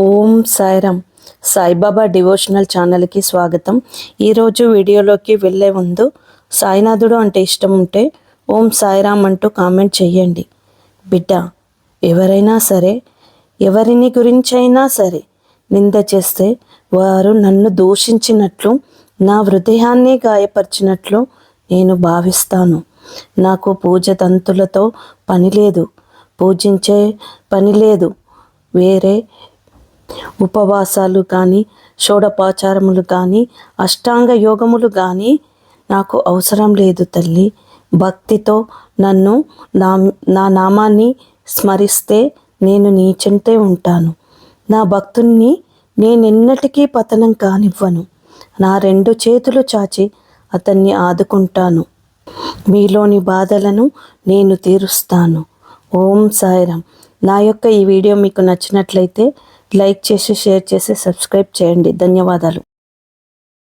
ఓం Sairam. Saibaba devotional ఛానల్కి స్వాగతం. ఈరోజు వీడియోలోకి వెళ్ళే ముందు సాయినాథుడు అంటే ఇష్టం ఉంటే ఓం సాయిరామ్ అంటూ కామెంట్ చెయ్యండి. బిడ్డ ఎవరైనా సరే ఎవరిని గురించైనా సరే నింద చేస్తే వారు నన్ను దూషించినట్లు నా హృదయాన్ని గాయపరిచినట్లు నేను భావిస్తాను. నాకు పూజ తంతులతో పని లేదు. పూజించే పని లేదు. వేరే ఉపవాసాలు కానీ షోడపాచారములు కానీ అష్టాంగ యోగములు కానీ నాకు అవసరం లేదు తల్లి. భక్తితో నన్ను నా నా నామాన్ని స్మరిస్తే నేను నీ చెంతే ఉంటాను. నా భక్తుణ్ణి నేనెన్నటికీ పతనం కానివ్వను. నా రెండు చేతులు చాచి అతన్ని ఆదుకుంటాను. మీలోని బాధలను నేను తీరుస్తాను. ఓం సాయిరామ్. నా యొక్క ఈ వీడియో మీకు నచ్చినట్లయితే లైక్ చేసి షేర్ చేసి సబ్స్క్రైబ్ చేయండి. ధన్యవాదాలు.